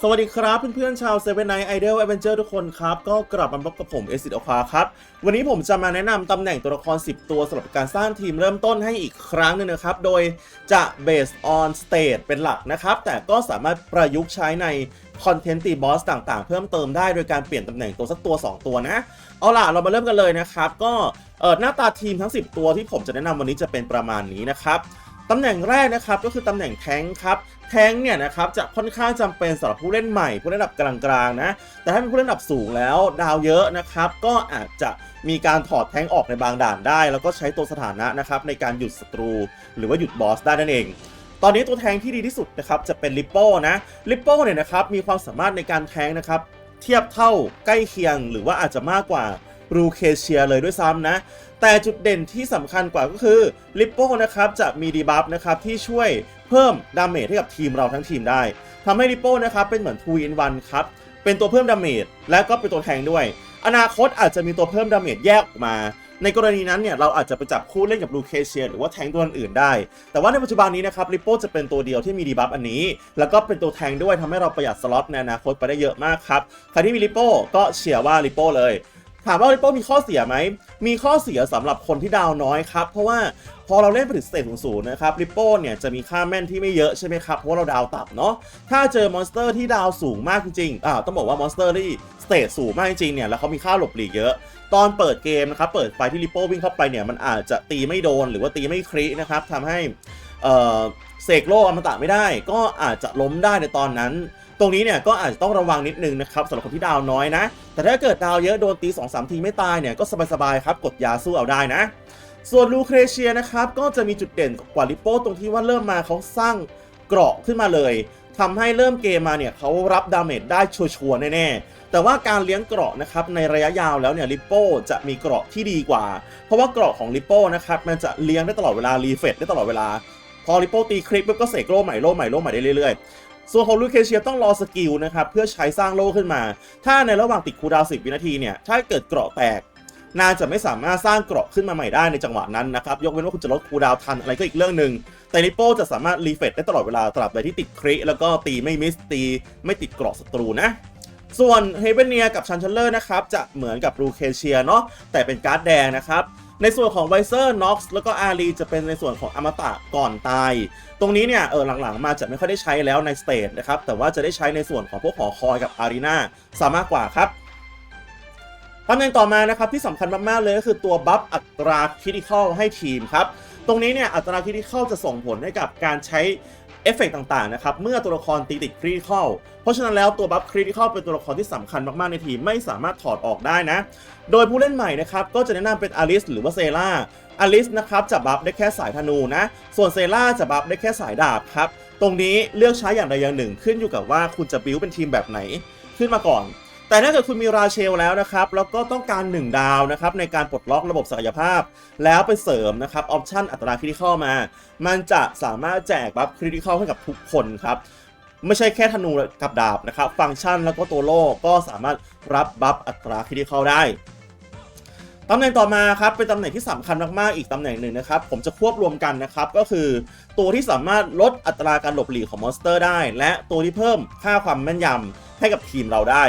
สวัสดีครับเพื่อนๆชาวเซเว่นไนท์ไอดอลแอดเวนเจอร์ทุกคนครับ ก็กลับมาพบกับผมเอซิดอควาครับ วันนี้ผมจะมาแนะนำตำแหน่งตัวละคร 10 ตัวสำหรับการสร้างทีมเริ่มต้นให้อีกครั้งหนึงนะครับ โดยจะ based on state เป็นหลักนะครับ แต่ก็สามารถประยุกต์ใช้ในคอนเทนต์ตีบอสต่างๆ เพิ่มเติมได้โดยการเปลี่ยนตำแหน่งตัวสักตัว 2 ตัวนะ เอาล่ะ เรามาเริ่มกันเลยนะครับ ก็เออหน้าตาทีมทั้ง 10 ตัวที่ผมจะแนะนำวันนี้จะเป็นประมาณนี้นะครับ ตำแหน่งแรกนะครับก็คือตำแหน่งแทงครับแทงเนี่ยนะครับจะค่อนข้างจำเป็นสำหรับผู้เล่นใหม่ ผู้เล่นระดับกลางๆนะแต่ถ้าเป็นผู้เล่นระดับสูงแล้วดาวเยอะนะครับก็อาจจะมีการถอดแทงออกในบางด่านได้ แล้วก็ใช้ตัวสถานะนะครับในการหยุดศัตรู หรือว่าหยุดบอสได้นั่นเองตอนนี้ตัวแทงที่ดีที่สุดนะครับจะเป็นลิปโป้นะลิปโป้เนี่ยนะครับมีความสามารถในการแทงนะครับเทียบเท่าใกล้เคียงหรือว่าอาจจะมากกว่ารูเคเชียเลยด้วยซ้ำนะ แต่จุดเด่นที่สำคัญกว่าก็คือลิปโป้นะครับจะมีดีบัฟนะครับที่ช่วยเพิ่มดาเมจให้กับทีมเราทั้งทีมได้ทำให้ลิปโป้นะครับเป็นเหมือน2 in 1ครับเป็นตัวเพิ่มดาเมจและก็เป็นตัวแทงด้วย อนาคตอาจจะมีตัวเพิ่มดาเมจแยกออกมา ในกรณีนั้นเนี่ยเราอาจจะไปจับคู่เล่นกับลูเคเชีย หรือว่าแทงตัวอื่นได้ แต่ว่าในปัจจุบันนี้นะครับลิปโป้จะเป็นตัวเดียวที่มีดีบัฟอันนี้ แล้วก็เป็นตัวแทงด้วยทำให้เราประหยัดสล็อตในอนาคตไปได้เยอะมากครับใครที่มีลิปโป้ก็เชียร์ว่าลิปโป้เลย ถามว่าลิปโป้มีข้อเสียไหม มีข้อเสียสำหรับคนที่ดาวน้อยครับ เพราะว่าพอเราเล่นไปถึงสเตจสูงๆนะครับลิปโป้เนี่ยจะมีค่าแม่นที่ไม่เยอะใช่ไหมครับ เพราะว่าเราดาวต่ำเนาะ ถ้าเจอมอนสเตอร์ที่ดาวสูงมากจริงๆอ่าต้องบอกว่ามอนสเตอร์ที่สเตจสูงมากจริงๆเนี่ยแล้วเขามีค่าหลบหลีกเยอะ ตอนเปิดเกมนะครับเปิดไฟที่ลิปโป้วิ่งเข้าไปเนี่ยมันอาจจะตีไม่โดนหรือว่าตีไม่ครินะครับทำให้เอ่อเสกโลอมตะไม่ได้ ก็อาจจะล้มได้ในตอนนั้น รงนี้เนี่ยก็อาจจะต้องระวังนิดนึงนะครับสำหรับคนที่ดาวน้อยนะ แต่ถ้าเกิดดาวเยอะโดนตี2 3ทีไม่ตายเนี่ยก็สบายๆครับกดยาสู้เอาได้นะ ส่วนลูเครเชียนะครับก็จะมีจุดเด่นกว่าลิโป้ตรงที่ว่าเริ่มมาเขาสร้างเกราะขึ้นมาเลยทำให้เริ่มเกมมาเนี่ยเขารับดาเมจได้ชัวร์แน่ๆ แต่ว่าการเลี้ยงเกราะนะครับในระยะยาวแล้วเนี่ยลิโป้จะมีเกราะที่ดีกว่า เพราะว่าเกราะของลิโป้นะครับมันจะเลี้ยงได้ตลอดเวลารีเฟรชได้ตลอดเวลา พอลิโป้ตีคลิปปุ๊บก็เสกโล่ใหม่โล่ใหม่โล่ใหม่ได้เรื่อยๆ ส่วนของลูเคเชียต้องรอสกิลนะครับเพื่อใช้สร้างโล่ขึ้นมา ถ้าในระหว่างติดคูดาวน์10วินาทีเนี่ยถ้าเกิดเกราะแตกน่าจะไม่สามารถสร้างเกราะขึ้นมาใหม่ได้ในจังหวะนั้นนะครับ ยกเว้นว่าคุณจะลดคูดาวทันอะไรก็อีกเรื่องหนึ่งแต่ลิโป้จะสามารถรีเฟรชได้ตลอดเวลาตราบใดที่ติดคริแล้วก็ตีไม่มิสตี ไม่ติดเกราะศัตรูนะ ส่วนเฮเบเนียกับชันเชลเลอร์นะครับจะเหมือนกับรูเคเชียเนาะแต่เป็นการ์ดแดงนะครับ ในส่วนของไวเซอร์น็อกซ์แล้วก็อารีจะเป็นในส่วนของอมตะก่อนตาย ตรงนี้เนี่ยเออหลังๆ มาจะไม่ค่อยได้ใช้แล้วในสเตจนะครับ แต่ว่าจะได้ใช้ในส่วนของพวกหอคอยกับอารีนาสามากกว่าครับตำแหน่งต่อมานะครับที่สำคัญมากๆเลยก็คือตัวบัฟอัตราคริติคอลให้ทีมครับ ตรงนี้เนี่ยอัตราคริติคอลจะส่งผลให้กับการใช้ เอฟเฟกต์ต่างๆนะครับเมื่อตัวละครตีติดคริติคอลเพราะฉะนั้นแล้วตัวบัฟคริติคอลเป็นตัวละครที่สำคัญมากๆในทีมไม่สามารถถอดออกได้นะ โดยผู้เล่นใหม่นะครับก็จะแนะนำเป็นอลิสหรือว่าเซล่าอลิสนะครับจะบัฟได้แค่สายธนูนะ ส่วนเซล่าจะบัฟได้แค่สายดาบครับ ตรงนี้เลือกใช้อย่างใดอย่างหนึ่งขึ้นอยู่กับว่าคุณจะบิวเป็นทีมแบบไหน ขึ้นมาก่อน แต่ถ้าเกิดคุณมีราเชลแล้วนะครับแล้วก็ต้องการ 1 ดาวนะครับในการปลดล็อกระบบศักยภาพ แล้วไปเสริมนะครับออปชันอัตราคริติคอลมา มันจะสามารถแจกบัฟคริติคอลให้กับทุกคนครับไม่ใช่แค่ธนูกับดาบนะครับ ฟังก์ชันแล้วก็ตัวโล่ก็สามารถรับบัฟอัตราคริติคอลได้ตำแหน่งต่อมาครับเป็นตำแหน่งที่สำคัญมากๆ อีกตำแหน่งหนึ่งนะครับ ผมจะควบรวมกันนะครับ ก็คือตัวที่สามารถลดอัตราการหลบหลีกของมอนสเตอร์ได้ และตัวที่เพิ่มค่าความแม่นยำให้กับทีมเราได้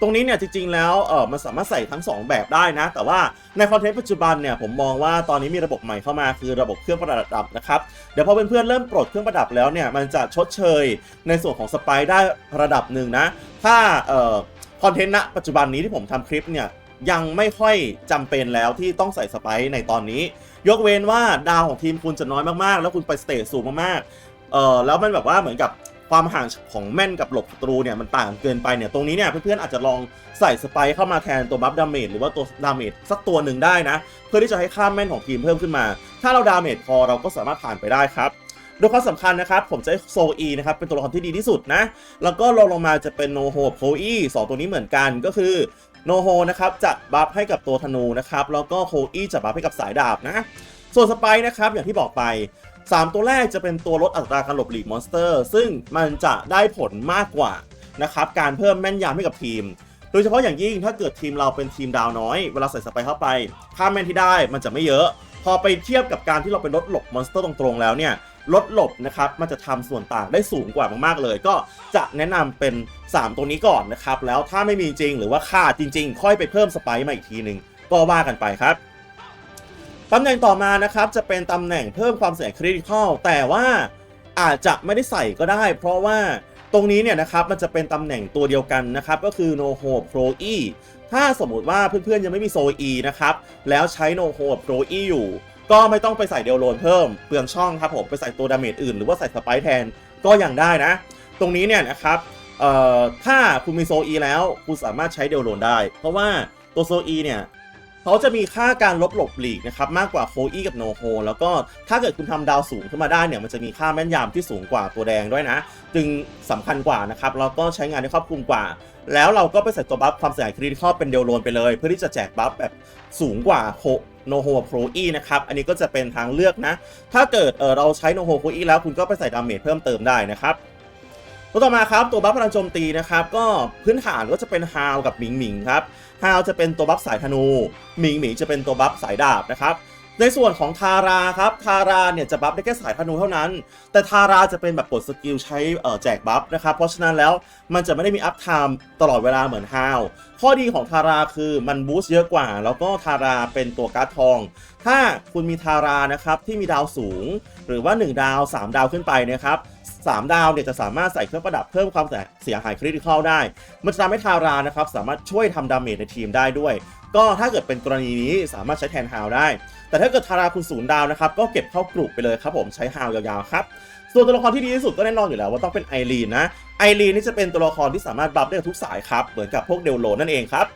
ตรงนี้เนี่ยจริงๆแล้วเออมันสามารถใส่ทั้ง 2 แบบได้นะ แต่ว่าในคอนเทนต์ปัจจุบันเนี่ยผมมองว่าตอนนี้มีระบบใหม่เข้ามาคือระบบเครื่องประดับนะครับเดี๋ยวพอเพื่อนๆเริ่มปลดเครื่องประดับแล้วเนี่ยมันจะชดเชยในส่วนของสไปได้ระดับหนึ่งนะ ถ้าเอ่อคอนเทนต์ณปัจจุบันนี้ที่ผมทำคลิปเนี่ยยังไม่ค่อยจำเป็นแล้วที่ต้องใส่สไปในตอนนี้ ยกเว้นว่าดาวของทีมคุณจะน้อยมากๆ แล้วคุณไปสเตจสูงมากๆเออแล้วมันแบบว่าเหมือนกับ ความห่างของแม่นกับหลบศัตรูเนี่ยมันต่างเกินไปเนี่ยตรงนี้เนี่ยเพื่อนๆอาจจะลองใส่สไปเข้ามาแทนตัวบัฟดาเมจหรือว่าตัวดาเมจสักตัวหนึ่งได้นะ เพื่อที่จะให้ค่าแม่นของทีมเพิ่มขึ้นมา ถ้าเราดาเมจพอเราก็สามารถผ่านไปได้ครับโดยความสำคัญนะครับ ผมจะให้โซอีนะครับ เป็นตัวละครที่ดีที่สุดนะ แล้วก็ลงลงมาจะเป็นโนโฮโคอีสองตัวนี้เหมือนกันก็คือโนโฮนะครับจะบัฟให้กับตัวธนูนะครับ แล้วก็โคอีจะบัฟให้กับสายดาบนะ ส่วนสไปร์นะครับอย่างที่บอกไป 3 ตัวแรกจะเป็นตัวลดอัตราการหลบหลีกมอนสเตอร์ ซึ่งมันจะได้ผลมากกว่านะครับการเพิ่มแม่นยำให้กับทีม โดยเฉพาะอย่างยิ่งถ้าเกิดทีมเราเป็นทีมดาวน้อย เวลาใส่สไปร์เข้าไป ค่าแม่นที่ได้มันจะไม่เยอะ พอไปเทียบกับการที่เราไปลดหลบมอนสเตอร์ตรงๆแล้วเนี่ยลดหลบนะครับมันจะทำส่วนต่างได้สูงกว่ามากๆเลย ก็จะแนะนำเป็น 3 ตัวนี้ก่อนนะครับแล้วถ้าไม่มีจริงหรือว่าขาดจริง ๆ ค่อยไปเพิ่มสไปซ์มาอีกทีหนึ่งก็ว่ากันไปครับ ตำแหน่งต่อมานะครับจะเป็นตำแหน่งเพิ่มความเสี่ยงคริติคอลแต่ว่าอาจจะไม่ได้ใส่ก็ได้ เพราะว่าตรงนี้เนี่ยนะครับมันจะเป็นตำแหน่งตัวเดียวกันนะครับ ก็คือ No Hope Pro E ถ้าสมมุติว่าเพื่อนๆ ยังไม่มีโซอีนะครับ แล้วใช้ No Hope Pro E อยู่ ก็ไม่ต้องไปใส่เดลโลนเพิ่ม เปลืองช่องครับผม ไปใส่ตัวดาเมจอื่น หรือว่าใส่สไปแทนก็ยังได้นะ ตรงนี้เนี่ยนะครับเอ่อถ้าคุณมีโซอีแล้ว คุณสามารถใช้เดลโลนได้ เพราะว่าตัวโซอีเนี่ย เขาจะมีค่าการลบหลบหลีกนะครับมากกว่าโคอีกับโนโฮแล้วก็ถ้าเกิดคุณทำดาวสูงขึ้นมาได้เนี่ยมันจะมีค่าแม่นยำที่สูงกว่าตัวแดงด้วยนะ จึงสำคัญกว่านะครับแล้วก็ใช้งานได้ครอบคลุมกว่า แล้วเราก็ไปใส่ตัวบัฟความเสียหายคริติคอลเป็นเดลโลนไปเลย เพื่อที่จะแจกบัฟแบบสูงกว่าโคโนโฮโปรอีนะครับ อันนี้ก็จะเป็นทางเลือกนะ ถ้าเกิดเออเราใช้โนโฮโปรอีแล้วคุณก็ไปใส่ดาเมจเพิ่มเติมได้นะครับ ตัวต่อมาครับตัวบัฟพลังโจมตีนะครับก็พื้นฐานก็จะเป็นฮาวกับหมิงหมิงครับฮาวจะเป็นตัวบัฟสายธนูหมิงหมิงจะเป็นตัวบัฟสายดาบนะครับในส่วนของทาราครับทาราเนี่ยจะบัฟได้แค่สายธนูเท่านั้น แต่ทาราจะเป็นแบบกดสกิลใช้แจกบัฟนะครับเพราะฉะนั้นแล้วมันจะไม่ได้มีอัพไทม์ตลอดเวลาเหมือนฮาว ข้อดีของทาราคือมันบูสต์เยอะกว่า แล้วก็ทาราเป็นตัวการ์ดทอง ถ้าคุณมีทารานะครับที่มีดาวสูง หรือว่า 1 ดาว 3 ดาวขึ้นไปนะครับ3ดาวเนี่ยจะสามารถใส่เครื่องประดับเพิ่มความเสียหายคริติคอลได้ มันจะทำให้ทารานะครับสามารถช่วยทำดาเมจในทีมได้ด้วย ก็ถ้าเกิดเป็นกรณีนี้สามารถใช้แทนฮาวได้ แต่ถ้าเกิดทาราคุณศูนย์ดาวนะครับก็เก็บเข้ากลุ่มไปเลยครับผมใช้ฮาวยาวๆครับ ส่วนตัวละครที่ดีที่สุดก็แน่นอนอยู่แล้วว่าต้องเป็นไอรีนนะ ไอรีนนี่จะเป็นตัวละครที่สามารถบัฟได้ทุกสายครับ เหมือนกับพวกเดลโลนั่นเองครับ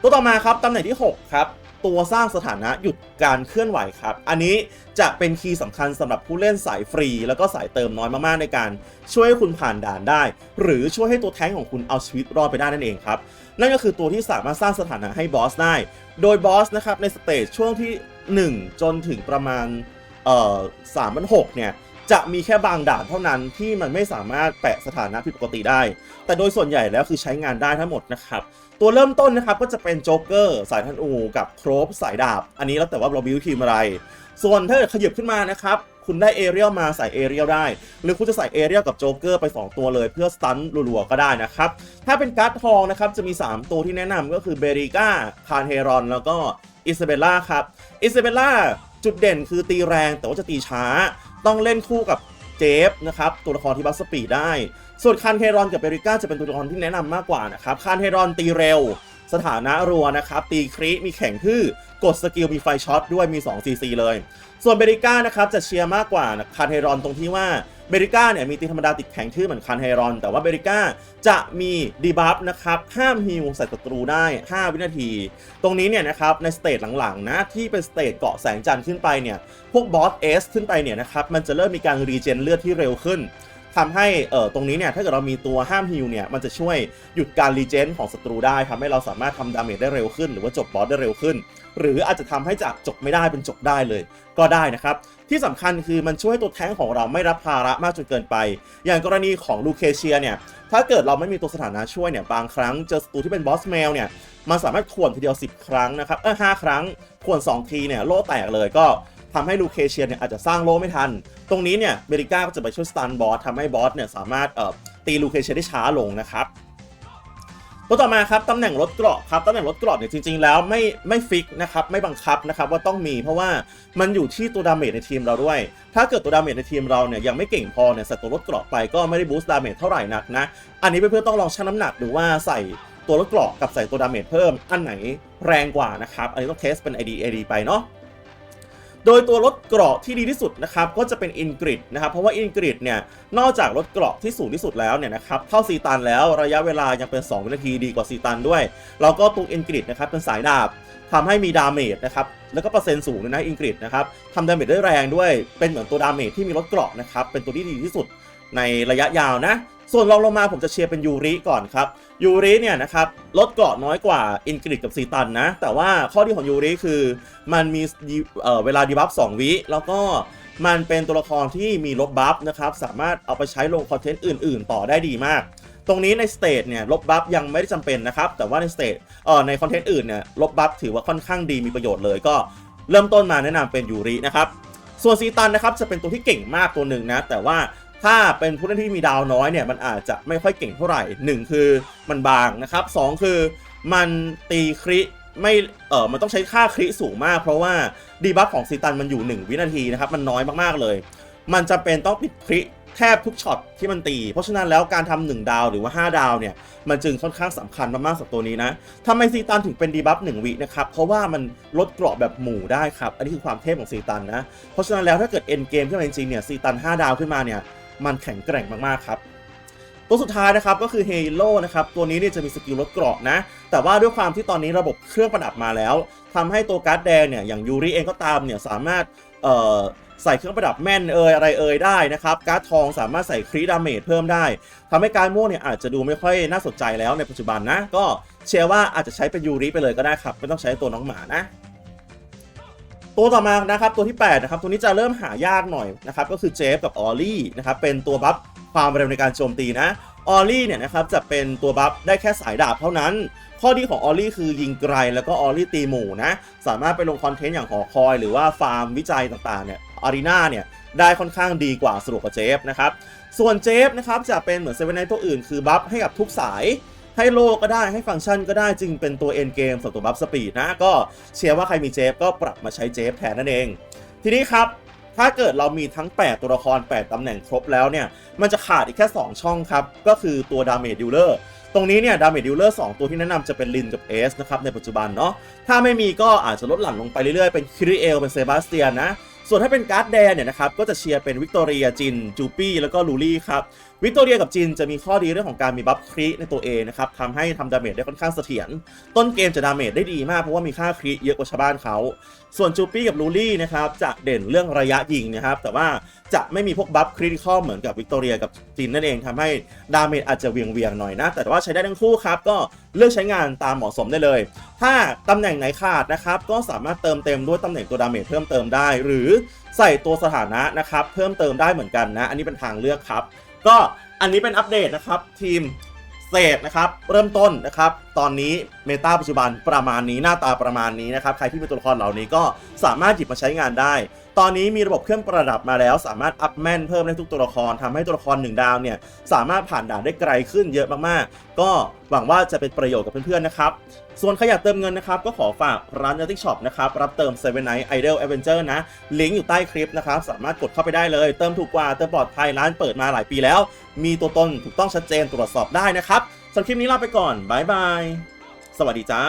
ตัวต่อมาครับตำแหน่งที่ 6 ครับ ตัวสร้างสถานะหยุดการเคลื่อนไหวครับ อันนี้จะเป็นคีย์สำคัญสำหรับผู้เล่นสายฟรี แล้วก็สายเติมน้อยมากๆในการช่วยให้คุณผ่านด่านได้ หรือช่วยให้ตัวแท้งของคุณเอาชีวิตรอดไปได้นั่นเองครับนั่นก็คือตัวที่สามารถสร้างสถานะให้บอสได้ โดยบอสนะครับในสเตจช่วงที่ 1 จนถึงประมาณ เอ่อสามพันหกเนี่ยจะมีแค่บางด่านเท่านั้นที่มันไม่สามารถแปะสถานะผิดปกติได้ แต่โดยส่วนใหญ่แล้วคือใช้งานได้ทั้งหมดนะครับ ตัวเริ่มต้นนะครับก็จะเป็นโจ๊กเกอร์สายทันอูกับโครบสายดาบ อันนี้แล้วแต่ว่าเราบิวทีมอะไร ส่วนถ้าเกิดขยับขึ้นมานะครับคุณได้เอเรียลมาใส่เอเรียลได้ หรือคุณจะใส่เอเรียลกับโจ๊กเกอร์ไป 2 ตัวเลยเพื่อสตันรัวๆก็ได้นะครับ ถ้าเป็นการ์ดทองนะครับจะมี 3 ตัวที่แนะนำก็คือเบริก้าคาร์เฮรอน แล้วก็อิซาเบลล่าครับอิซาเบลล่า จุดเด่นคือตีแรงแต่ว่าจะตีช้า ต้องเล่นคู่กับเจฟนะครับตัวละครที่บัสสปีดได้ ส่วนคานเฮรอนกับเบริก้าจะเป็นตัวละครที่แนะนำมากกว่านะครับคานเฮรอนตีเร็ว สถานะรัวนะครับตีคริมีแข่งทื่อกดสกิลมีไฟช็อตด้วยมี2 CC เลย ส่วนเบริก้านะครับจะเชียร์มากกว่าคานเฮรอนตรงที่ว่าเบริก้าเนี่ยมีตีธรรมดาติดแข็งทื่อเหมือนคานเฮรอน แต่ว่าเบริก้าจะมีดีบัฟนะครับห้ามฮิลใส่ศัตรูได้ 5 วินาที ตรงนี้เนี่ยนะครับในสเตจหลังๆนะที่เป็นสเตจเกาะแสงจันทร์ขึ้นไปเนี่ยพวกบอสเอสขึ้นไปเนี่ยนะครับมันจะเริ่มมีการรีเจนเลือดที่เร็วขึ้นทำให้เอ่อตรงนี้เนี่ยถ้าเกิดเรามีตัวห้ามฮิลเนี่ยมันจะช่วยหยุดการรีเจนของศัตรูได้ทำให้เราสามารถทำดาเมจได้เร็วขึ้น หรือว่าจบบอสได้เร็วขึ้น หรืออาจจะทำให้จากจบไม่ได้เป็นจบได้เลย ก็ได้นะครับ ที่สำคัญคือมันช่วยให้ตัวแท้งของเราไม่รับภาระมากจนเกินไป อย่างกรณีของลูเคเชียเนี่ยถ้าเกิดเราไม่มีตัวสถานะช่วยเนี่ยบางครั้งเจอศัตรูที่เป็นบอสเมลเนี่ยมันสามารถข่วนทีเดียว 10 ครั้งนะครับเออห้าครั้งข่วน 2 ทีเนี่ยโล่แตกเลยก็ทำให้ลูเคเชียเนี่ยอาจจะสร้างโล่ไม่ทัน ตรงนี้เนี่ยเบริก้าก็จะไปช่วยสตันบอสทำให้บอสเนี่ยสามารถเอ่อตีลูเคเชียได้ช้าลงนะครับ ตัวต่อมาครับตำแหน่งรถเกราะครับตำแหน่งรถเกราะเนี่ยจริงๆแล้วไม่ไม่ฟิกนะครับไม่บังคับนะครับว่าต้องมีเพราะว่ามันอยู่ที่ตัวดาเมจในทีมเราด้วย ถ้าเกิดตัวดาเมจในทีมเราเนี่ยยังไม่เก่งพอเนี่ยใส่ตัวรถเกราะไปก็ไม่ได้บูสต์ดาเมจเท่าไหร่นักนะอันนี้เพื่อนๆต้องลองชั่งน้ำหนักดูว่าใส่ตัวรถเกราะกับใส่ตัวดาเมจเพิ่มอันไหนแรงกว่านะครับอันนี้ต้องเทสเป็น ID AD ไปเนาะ โดยตัวรถเกราะที่ดีที่สุดนะครับก็จะเป็นอินกริดนะครับเพราะว่าอินกริดเนี่ยนอกจากรถเกราะที่สูงที่สุดแล้วเนี่ยนะครับเท่าซีตันแล้วระยะเวลายังเป็น 2 วินาทีดีกว่าซีตันด้วย แล้วก็ตัวอินกริดนะครับเป็นสายดาบทำให้มีดาเมจนะครับแล้วก็เปอร์เซ็นต์สูงเลยนะอินกริดนะครับทำดาเมจได้แรงด้วยเป็นเหมือนตัวดาเมจที่มีรถเกราะนะครับเป็นตัวที่ดีที่สุดในระยะยาวนะ ส่วนรองลงมาผมจะเชียร์เป็นยูริก่อนครับยูริเนี่ยนะครับลดเกาะน้อยกว่าอินกริดกับซีตันนะ แต่ว่าข้อดีของยูริคือ มันมีเเวลาดีบัฟ2 วิแล้วก็มันเป็นตัวละครที่มีลบบัฟนะครับสามารถเอาไปใช้ลงคอนเทนต์อื่น ๆ ต่อได้ดีมาก ตรงนี้ในสเตจเนี่ยลบบัฟยังไม่ได้จำเป็นนะครับ แต่ว่าในสเตจเอ่อในคอนเทนต์อื่นเนี่ยลบบัฟถือว่าค่อนข้างดีมีประโยชน์เลยก็เริ่มต้นมาแนะนำเป็นยูรินะครับส่วนซีตันนะครับจะเป็นตัวที่เก่งมากตัวหนึ่งนะ แต่ว่า ถ้าเป็นผู้เล่นที่มีดาวน้อยเนี่ยมันอาจจะไม่ค่อยเก่งเท่าไหร่หนึ่งคือมันบางนะครับสองคือมันตีคริไม่เออมันต้องใช้ค่าคริสูงมาก เพราะว่าดีบัฟของซีตันมันอยู่ 1 วินาทีนะครับมันน้อยมากๆเลย มันจะเป็นต้องปิดคริแทบทุกช็อตที่มันตี เพราะฉะนั้นแล้วการทำหนึ่งดาวหรือว่า 5 ดาวเนี่ย มันจึงค่อนข้างสำคัญมากๆสำหรับตัวนี้นะทำไมซีตันถึงเป็นดีบัฟหนึ่งวินะครับ เพราะว่ามันลดเกราะแบบหมู่ได้ครับ อันนี้คือความเทพของซีตันนะ เพราะฉะนั้นแล้วถ้าเกิดเอ็นเกมขึ้นมาจริงๆเนี่ยซีตัน 5 ดาวขึ้นมาเนี่ย มันแข็งแกร่งมากๆครับตัวสุดท้ายนะครับก็คือเฮโ o นะครับตัวนี้เนี่ยจะมีสกิลลดเกราะนะ แต่ว่าด้วยความที่ตอนนี้ระบบเครื่องประดับมาแล้วทำให้ตัวการ์ดแดงเนี่ยอย่างยูริเองก็ตามเนี่ยสามารถเอ่อใส่เครื่องประดับแม่นเอยอะไรเอยได้นะครับการ์ดทองสามารถใส่ครีดาเมจเพิ่มได้ทำให้การดม่วงเนี่ยอาจจะดูไม่ค่อยน่าสนใจแล้วในปัจจุบันนะ ก็เชื่อว่าอาจจะใช้เป็นยูริไปเลยก็ได้ครับ ไม่ต้องใช้ตัวน้องหมานะ ตัวต่อมานะครับตัวที่ 8 นะครับ ตัวนี้จะเริ่มหายากหน่อยนะครับก็คือเจฟกับออลลี่นะครับเป็นตัวบัฟความเร็วในการโจมตีนะออลลี่เนี่ยนะครับจะเป็นตัวบัฟได้แค่สายดาบเท่านั้น ข้อดีของออลลี่คือยิงไกลแล้วก็ออลลี่ตีหมู่นะสามารถไปลงคอนเทนต์อย่างหอคอย หรือว่าฟาร์มวิจัยต่างๆเนี่ยอารีนาเนี่ยได้ค่อนข้างดีกว่าสรุปกับเจฟนะครับส่วนเจฟนะครับจะเป็นเหมือนเซเว่นไนตัวอื่นคือบัฟให้กับทุกสาย ให้โลก็ได้ให้ฟังก์ชันก็ได้จึงเป็นตัวเอ็นเกมสำหรับตัวบัฟสปีดนะ ก็เชียร์ว่าใครมีเจฟก็ปรับมาใช้เจฟแทนนั่นเอง ทีนี้ครับถ้าเกิดเรามีทั้ง 8 ตัวละคร 8 ตำแหน่งครบแล้วเนี่ย มันจะขาดอีกแค่ 2 ช่องครับ ก็คือตัวดาเมจดิวเลอร์ ตรงนี้เนี่ยดาเมจดิวเลอร์2ตัวที่แนะนำจะเป็นลินกับเอสนะครับในปัจจุบันเนาะ ถ้าไม่มีก็อาจจะลดหลั่นลงไปเรื่อยๆ เป็นคริเอลเป็นเซบาสเตียนนะ ส่วนถ้าเป็นการ์ดแดนเนี่ยนะครับก็จะเชียร์เป็นวิกตอเรียจินจูปี้แล้วก็ลูลี่ครับวิกตอเรียกับจินจะมีข้อดีเรื่องของการมีบัฟครีในตัวเองนะครับทำให้ทำดาเมจได้ค่อนข้างเสถียรต้นเกมจะดาเมจได้ดีมากเพราะว่ามีค่าครีเยอะกว่าชาวบ้านเขา ส่วนจูปี้กับลูลี่นะครับจะเด่นเรื่องระยะยิงนะครับแต่ว่าจะไม่มีพวกบัฟคริติคอลเหมือนกับวิกตอเรียกับจินนั่นเองทำให้ดาเมจอาจจะเวียงเวียงๆหน่อยนะ แต่ว่าใช้ได้ทั้งคู่ครับก็เลือกใช้งานตามเหมาะสมได้เลย ถ้าตำแหน่งไหนขาดนะครับ ก็สามารถเติมเต็มด้วยตำแหน่งตัวดาเมจเพิ่มเติมได้ หรือใส่ตัวสถานะนะครับ เพิ่มเติมได้เหมือนกันนะ อันนี้เป็นทางเลือกครับ ก็อันนี้เป็นอัปเดตนะครับ ทีมเศษนะครับ เริ่มต้นนะครับ ตอนนี้เมตาปัจจุบันประมาณนี้หน้าตาประมาณนี้นะครับ ใครที่เป็นตัวละครเหล่านี้ก็สามารถหยิบมาใช้งานได้ ตอนนี้มีระบบเครื่องประดับมาแล้ว สามารถอัพแม่นเพิ่มได้ทุกตัวละครทำให้ตัวละครหนึ่งดาวเนี่ยสามารถผ่านด่านได้ไกลขึ้นเยอะมากๆ ก็หวังว่าจะเป็นประโยชน์กับเพื่อนๆนะครับ ส่วนใครอยากเติมเงินนะครับ ก็ขอฝากร้านยัติช็อปนะครับ รับเติม Seven Night Idol Adventure นะ ลิงก์อยู่ใต้คลิปนะครับ สามารถกดเข้าไปได้เลย เติมถูกกว่า เติมปลอดภัยร้านเปิดมาหลายปีแล้ว มีตัวตนถูกต้องชัดเจนตรวจสอบได้นะครับสำหรับคลิปนี้ลาไปก่อนบายบายสวัสดีจ้า